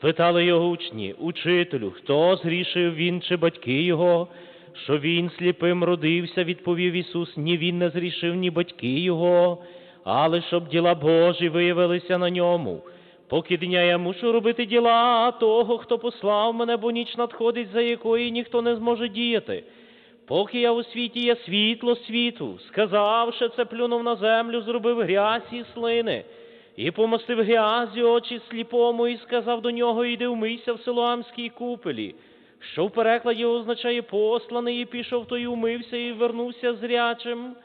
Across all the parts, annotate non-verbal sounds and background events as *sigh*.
Питали його учні, учителю, хто згрішив він чи батьки його, що він сліпим родився, відповів Ісус, ні він не згрішив, ні батьки його, але щоб діла Божі виявилися на ньому. Поки дня я мушу робити діла того, хто послав мене, бо ніч надходить, за якої ніхто не зможе діяти. Поки я у світі є світло світу, сказавши це, плюнув на землю, зробив грязь і слини, і помастив грязі очі сліпому, і сказав до нього, іди вмийся в Силуамській купелі, що в перекладі означає посланий, і пішов той умився і вернувся зрячим.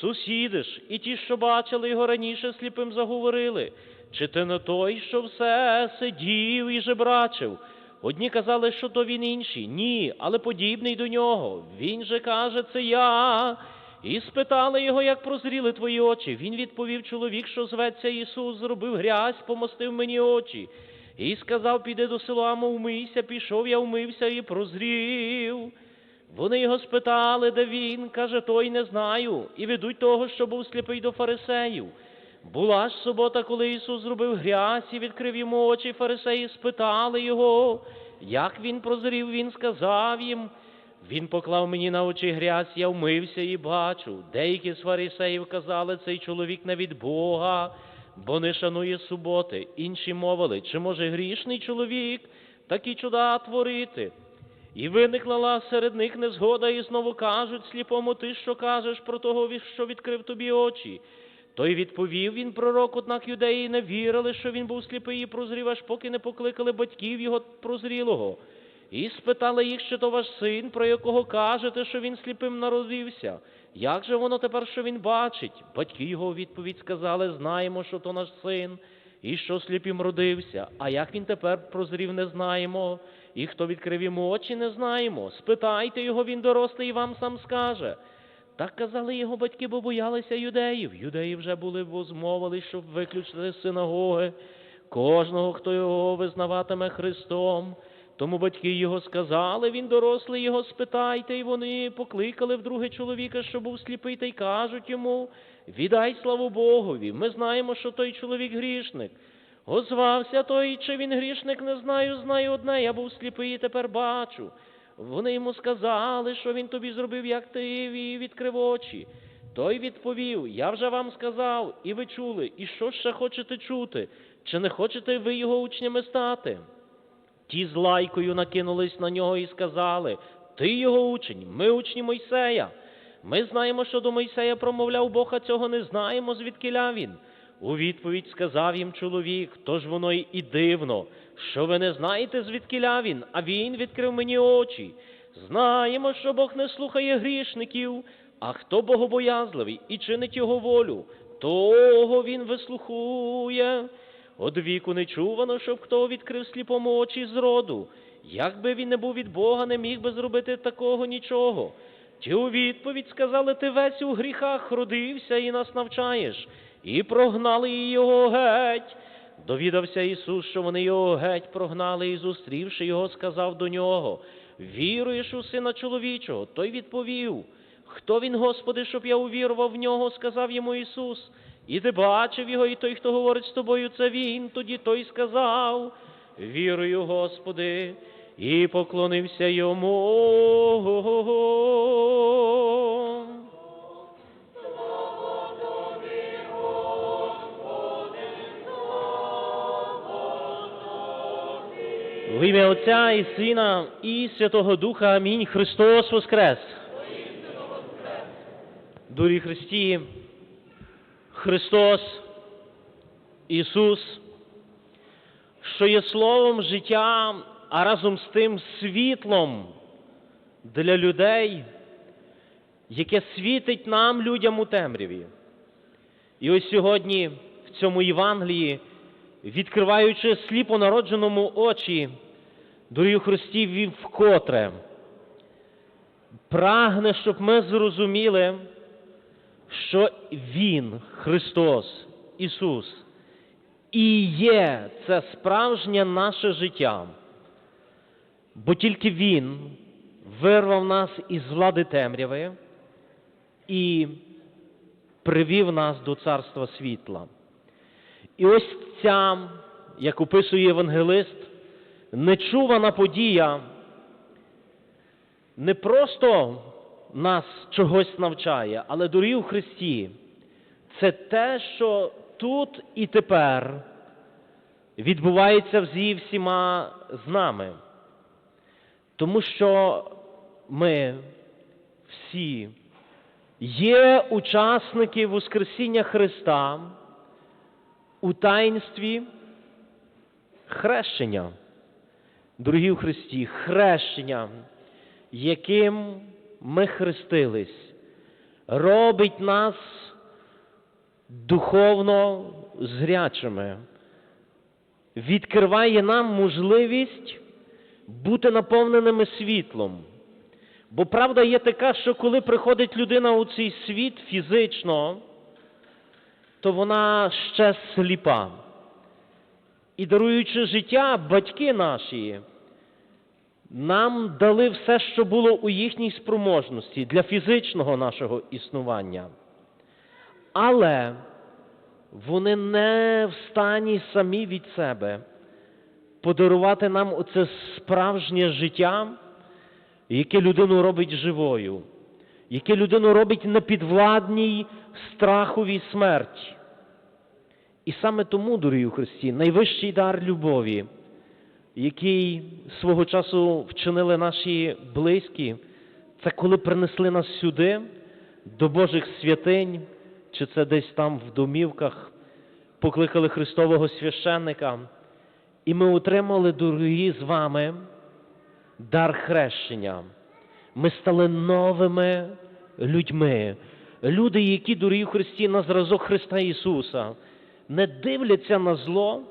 Сусіди ж, і ті, що бачили його раніше, сліпим заговорили, чи ти не той, що все сидів і жебрачив? Одні казали, що то він інший. Ні, але подібний до нього. Він же каже, це я. І спитали його, як прозріли твої очі. Він відповів, чоловік, що зветься Ісус, зробив грязь, помостив мені очі. І сказав, піди до Силуаму, вмийся, пішов я, вмився і прозрів. Вони його спитали, де він, каже, той не знаю, і ведуть того, що був сліпий до фарисеїв. Була ж субота, коли Ісус зробив грязь і відкрив йому очі, фарисеї спитали його, як він прозрів, він сказав їм, він поклав мені на очі грязь, я вмився і бачу. Деякі з фарисеїв казали, цей чоловік не від Бога, бо не шанує суботи. Інші мовили, чи може грішний чоловік такі чуда творити? І виникла серед них незгода, і знову кажуть сліпому, ти що кажеш про того, що відкрив тобі очі. Той відповів він пророк, однак юдеї не вірили, що він був сліпий і прозрів, аж поки не покликали батьків його прозрілого. І спитали їх, що то ваш син, про якого кажете, що він сліпим народився. Як же воно тепер, що він бачить? Батьки його у відповідь сказали, знаємо, що то наш син, і що сліпим родився. А як він тепер прозрів, не знаємо. І хто відкрив йому очі, не знаємо. Спитайте його, він дорослий і вам сам скаже. Так казали його батьки, бо боялися юдеїв. Юдеї вже були возмовили, щоб виключити синагоги кожного, хто його визнаватиме Христом. Тому батьки його сказали, він дорослий, його спитайте, і вони покликали вдруге чоловіка, що був сліпий, та й кажуть йому, віддай славу Богові, ми знаємо, що той чоловік грішник. Озвався той, чи він грішник, не знаю, знаю одне, я був сліпий і тепер бачу. Вони йому сказали, що він тобі зробив, як ти, відкрив очі. Той відповів, я вже вам сказав, і ви чули, і що ще хочете чути? Чи не хочете ви його учнями стати? Ті з лайкою накинулись на нього і сказали, ти його учень, ми учні Мойсея. Ми знаємо, що до Мойсея промовляв Бог, а цього не знаємо, звідкиля він. У відповідь сказав їм чоловік, тож воно й і дивно, що ви не знаєте, звідкиля він, а він відкрив мені очі. Знаємо, що Бог не слухає грішників, а хто богобоязливий і чинить його волю, того він вислухує. Од віку не чувано, щоб хто відкрив сліпому очі з роду. Якби він не був від Бога, не міг би зробити такого нічого. Ті у відповідь сказали, ти весь у гріхах родився і нас навчаєш, і прогнали його геть. Довідався Ісус, що вони його геть прогнали, і, зустрівши його, сказав до нього, віруєш у Сина чоловічого? Той відповів, хто він, Господи, щоб я увірував в нього, сказав йому Ісус. І ти бачив його, і той, хто говорить з тобою, це він. Тоді той сказав, вірую, Господи, і поклонився йому. В ім'я Отця і Сина і Святого Духа. Амінь. Христос Воскрес. Дурі Христі, Христос, Ісус, що є словом життя, а разом з тим світлом для людей, яке світить нам, людям у темряві. І ось сьогодні в цьому Євангелії, відкриваючи сліпо народженому очі, дорогі Христі, він вкотре прагне, щоб ми зрозуміли, що Він, Христос, Ісус, і є це справжнє наше життя, бо тільки Він вирвав нас із влади темряви і привів нас до царства світла. І ось ця, як описує євангелист, нечувана подія не просто нас чогось навчає, але дорогі у Христі, це те, що тут і тепер відбувається зі всіма з нами. Тому що ми всі є учасники Воскресіння Христа у таїнстві хрещення. Дорогі у Христі, хрещення, яким ми хрестились, робить нас духовно зрячими, відкриває нам можливість бути наповненими світлом. Бо правда є така, що коли приходить людина у цей світ фізично, то вона ще сліпа. І даруючи життя, батьки наші нам дали все, що було у їхній спроможності для фізичного нашого існування. Але вони не в стані самі від себе подарувати нам оце справжнє життя, яке людину робить живою, яке людину робить непідвладній страховій смерті. І саме тому, дорогі Христі, найвищий дар любові, який свого часу вчинили наші близькі, це коли принесли нас сюди, до Божих святинь, чи це десь там в домівках, покликали Христового священника, і ми отримали, дорогі з вами, дар хрещення. Ми стали новими людьми. Люди, які, дорогі Христі, на зразок Христа Ісуса, не дивляться на зло,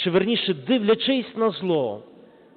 чи верніше дивлячись на зло,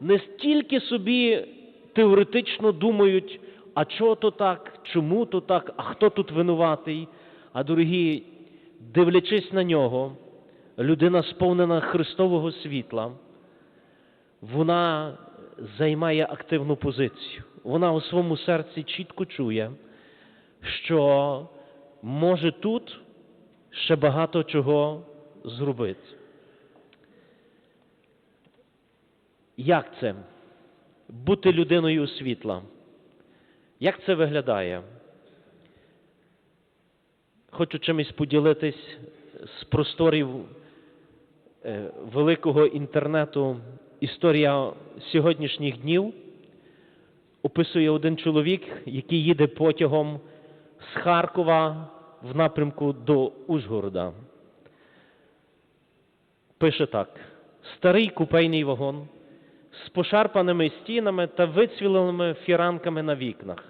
не стільки собі теоретично думають, а чого то так, чому то так, а хто тут винуватий, а дорогі, дивлячись на нього, людина сповнена Христового світла, вона займає активну позицію. Вона у своєму серці чітко чує, що може тут ще багато чого зробити. Як це? Бути людиною світла. Як це виглядає? Хочу чимось поділитись з просторів е, великого інтернету. Історія сьогоднішніх днів описує один чоловік, який їде потягом з Харкова в напрямку до Ужгорода. Пише так: старий купейний вагон з пошарпаними стінами та вицвіленими фіранками на вікнах,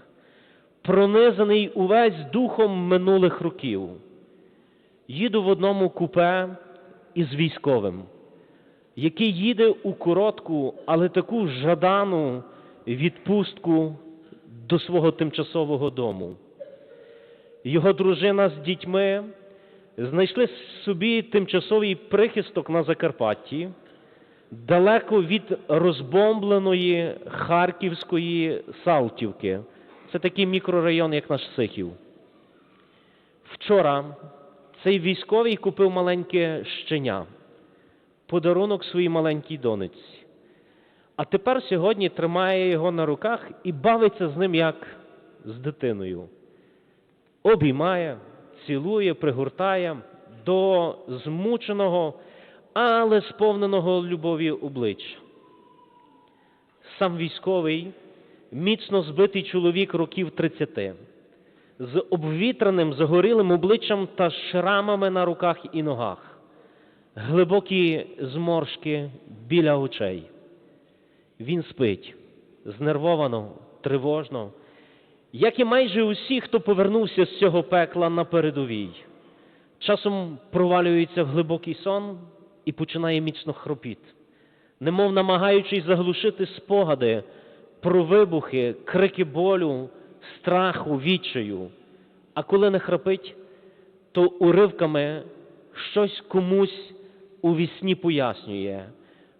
пронизаний увесь духом минулих років. Їду в одному купе із військовим, який їде у коротку, але таку жадану відпустку до свого тимчасового дому. Його дружина з дітьми знайшли собі тимчасовий прихисток на Закарпатті, далеко від розбомбленої Харківської Салтівки. Це такий мікрорайон, як наш Сихів. Вчора цей військовий купив маленьке щеня, подарунок своїй маленькій донечці. А тепер сьогодні тримає його на руках і бавиться з ним як з дитиною. Обіймає, цілує, пригортає до змученого, але сповненого любові обличчя. Сам військовий, міцно збитий чоловік років 30, з обвітреним, загорілим обличчям та шрамами на руках і ногах, глибокі зморшки біля очей. Він спить знервовано, тривожно, як і майже усі, хто повернувся з цього пекла на передовій. Часом провалюється в глибокий сон і починає міцно хропіти, немов намагаючись заглушити спогади про вибухи, крики болю, страху, відчаю. А коли не храпить, то уривками щось комусь у вісні пояснює,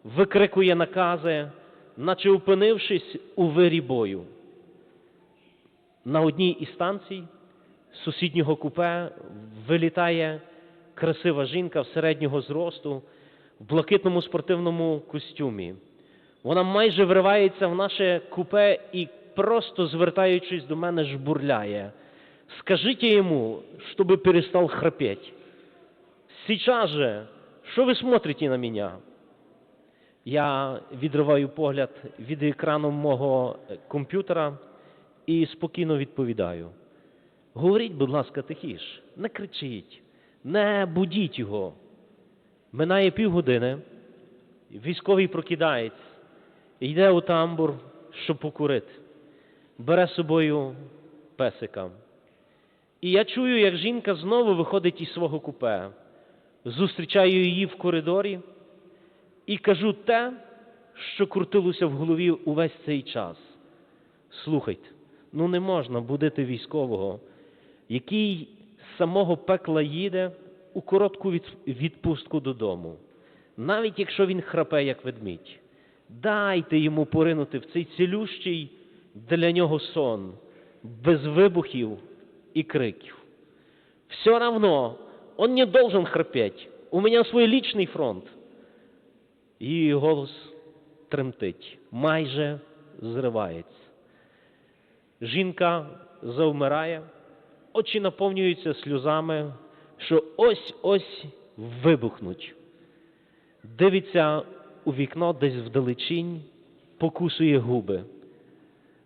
викрикує накази, наче опинившись у вирі бою. На одній із станцій сусіднього купе вилітає красива жінка середнього зросту в блакитному спортивному костюмі. Вона майже вривається в наше купе і просто звертаючись до мене жбурляє. Скажите ему, чтобы перестал храпеть. Сейчас же, що ви смотрите на мене? Я відриваю погляд від екрану мого е, комп'ютера і спокійно відповідаю. Говоріть, будь ласка, тихіш, не кричіть, не будіть його. Минає півгодини, військовий прокидається, йде у тамбур, щоб покурити, бере з собою песика. І я чую, як жінка знову виходить із свого купе. Зустрічаю її в коридорі і кажу те, що крутилося в голові увесь цей час. Слухайте, ну не можна будити військового, який самого пекла їде у коротку відпустку додому, навіть якщо він храпе, як ведмідь. Дайте йому поринути в цей цілющий для нього сон, без вибухів и криків. Все равно он не должен храпеть. У меня свой личный фронт. Її голос тремтить, майже зривається. Жінка завмирає, очі наповнюються сльозами, що ось-ось вибухнуть. Дивиться у вікно десь вдалечінь, покусує губи.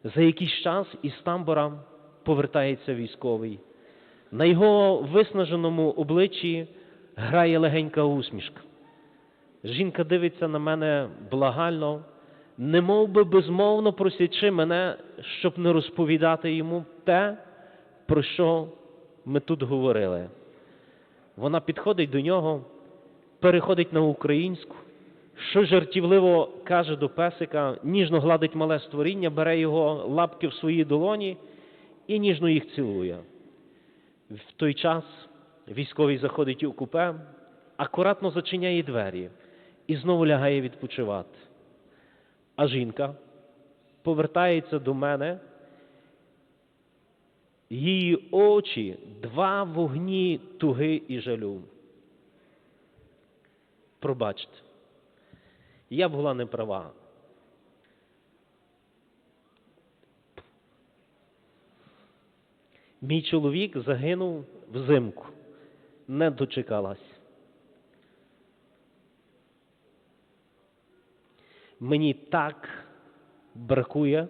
За якийсь час із тамбора повертається військовий. На його виснаженому обличчі грає легенька усмішка. Жінка дивиться на мене благально, немов би безмовно просячи мене, щоб не розповідати йому те, про що ми тут говорили. Вона підходить до нього, переходить на українську, що жартівливо каже до песика, ніжно гладить мале створіння, бере його лапки в свої долоні і ніжно їх цілує. В той час військовий заходить у купе, акуратно зачиняє двері і знову лягає відпочивати. А жінка повертається до мене, її очі два вогні туги і жалю. Пробачте, я була не права. Мій чоловік загинув взимку, не дочекалась. Мені так бракує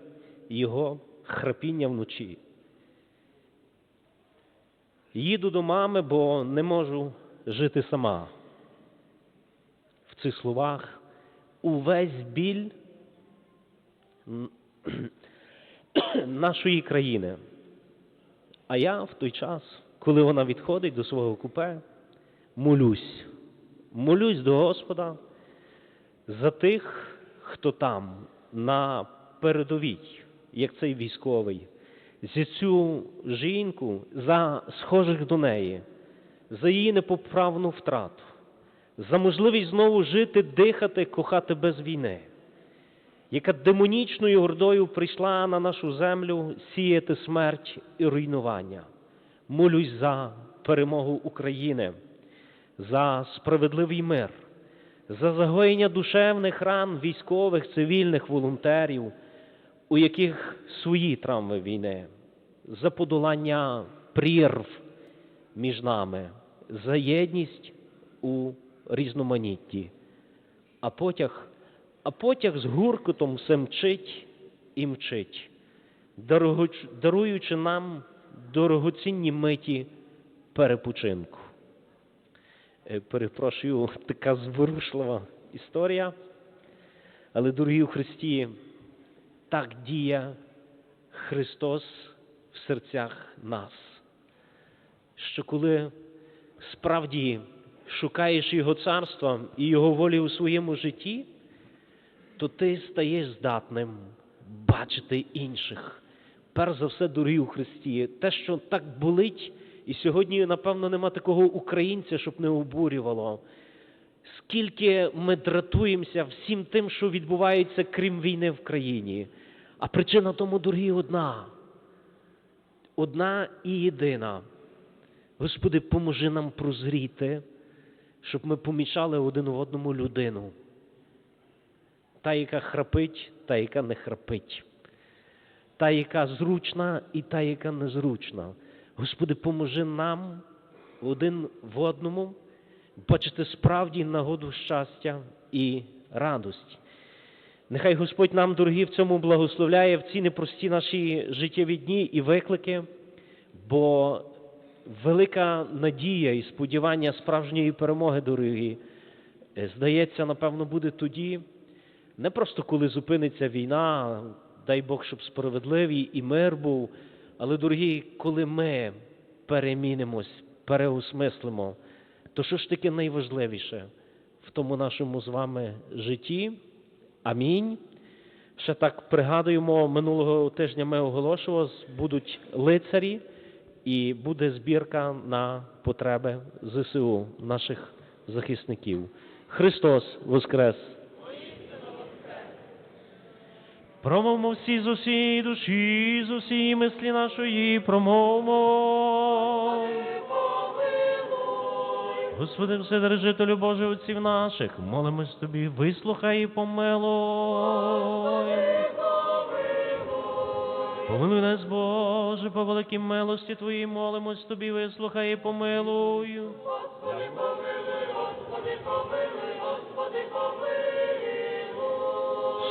його храпіння вночі. Їду до мами, бо не можу жити сама. В цих словах увесь біль нашої країни. А я в той час, коли вона відходить до свого купе, молюсь. Молюсь до Господа за тих, хто там, на передовій, як цей військовий, за цю жінку, за схожих до неї, за її непоправну втрату, за можливість знову жити, дихати, кохати без війни, яка демонічною ордою прийшла на нашу землю сіяти смерть і руйнування. Молюсь за перемогу України, за справедливий мир, за загоєння душевних ран військових, цивільних волонтерів, у яких свої травми війни, за подолання прірв між нами, за єдність у різноманітті. А потяг, а потяг з гуркотом все мчить і мчить, даруючи нам дорогоцінні миті перепочинку. Е, Перепрошую, *laughs* така зворушлива історія. Але, дорогі у Христі, так діє Христос в серцях нас. Що коли справді шукаєш Його царства і Його волі у своєму житті, то ти стаєш здатним бачити інших. Перш за все, дорогі у Христі, те, що так болить, і сьогодні, напевно, нема такого українця, щоб не обурювало. Скільки ми дратуємося всім тим, що відбувається, крім війни в країні. А причина тому, дорогі, одна. Одна і єдина. Господи, поможи нам прозріти, щоб ми помічали один в одному людину. та, яка храпить, та, яка не храпить, та, яка зручна, і та, яка незручна. Господи, поможи нам один в одному бачити справді нагоду щастя і радості. Нехай Господь нам, дорогі, в цьому благословляє в ці непрості наші життєві дні і виклики, бо велика надія і сподівання справжньої перемоги, дорогі, е, здається, напевно, буде тоді, не просто коли зупиниться війна, дай Бог, щоб справедливий і мир був, але, дорогі, коли ми перемінимось, переосмислимо, то що ж таке найважливіше в тому нашому з вами житті? Амінь. Ще так пригадуємо, минулого тижня ми оголошували, будуть лицарі і буде збірка на потреби ЗСУ, наших захисників. Христос Воскрес! Промовмо всі з усієї душі, з усієї мислі нашої, промовмо. Господи, Вседержителю Боже отців наших, молимось Тобі, вислухай і помилуй. Помилуй нас, Боже, по великій милості Твоїй, молимось Тобі, вислухай і помилуй.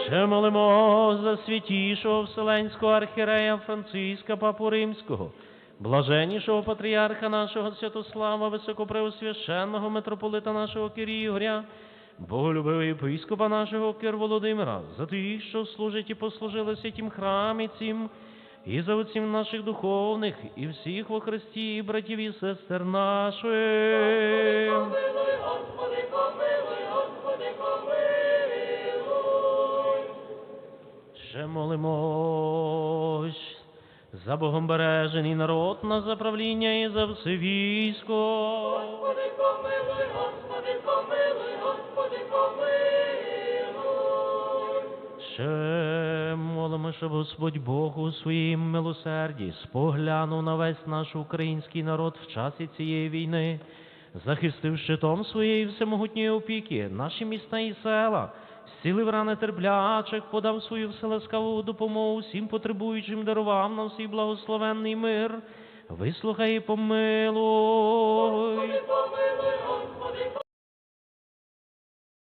Ще молимо за святішого Вселенського архірея Франциска Папу Римського, блаженнішого патріарха нашого Святослава, високопреосвященного митрополита нашого Кирігоря, боголюбивого єпископа нашого Кир Володимира, за тих, що служать і послужили в святім храмі цим, і за отців наших духовних, і всіх во Христі, братів і сестер наших. Ще молимось за Богом бережений народ на заправління і за все військо. Господи, помилуй, Господи, помилуй, Господи, помилуй. Ще молимо, щоб Господь Бог у своїм милосерді споглянув на весь наш український народ в часі цієї війни, захистив щитом своєї всемогутньої опіки наші міста і села, зцілив рани терплячих, подав свою вселескаву допомогу всім потребуючим, дарував нам свій благословенний мир. Вислухай і помилуй.